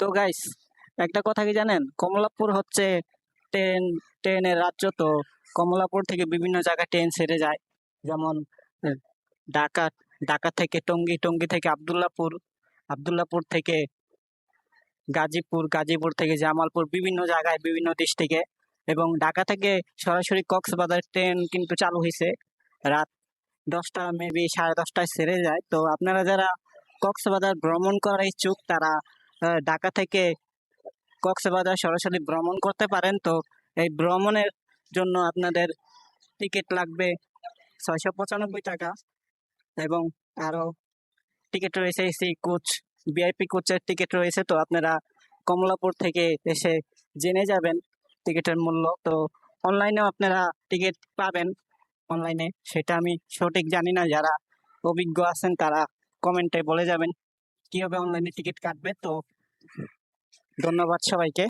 তো গাইস একটা কথা কি জানেন? কমলাপুর হচ্ছে ট্রেন ট্রেনের রাজ্য তো। কমলাপুর থেকে বিভিন্ন জায়গায় ট্রেন ছেড়ে যায়। যেমন ঢাকা ঢাকা থেকে টঙ্গী টঙ্গী থেকে আবদুল্লাপুর আবদুল্লাপুর থেকে গাজীপুর গাজীপুর থেকে জামালপুর, বিভিন্ন জায়গায়, বিভিন্ন ডিস্ট্রিক্টে এবং ঢাকা থেকে সরাসরি কক্সবাজার ট্রেন কিন্তু চালু হয়েছে রাত দশটা মেবি সাড়ে দশটায় ছেড়ে যায়। তো আপনারা যারা কক্সবাজার ভ্রমণ করার ইচ্ছুক, তারা ঢাকা থেকে কক্সবাজার সরাসরি ভ্রমণ করতে পারেন। তো এই ভ্রমণের জন্য আপনাদের টিকিট লাগবে ছয়শো পঁচানব্বই টাকা এবং আরও টিকিট রয়েছে, এসি কোচ, ভিআইপি কোচের টিকিট রয়েছে। তো আপনারা কমলাপুর থেকে এসে জেনে যাবেন টিকিটের মূল্য। তো অনলাইনেও আপনারা টিকিট পাবেন, অনলাইনে। সেটা আমি সঠিক জানি না, যারা অভিজ্ঞ আছেন তারা কমেন্টে বলে যাবেন। কীভাবে অনলাইনে টিকিট কাটবে তো ধন্যবাদ সবাইকে।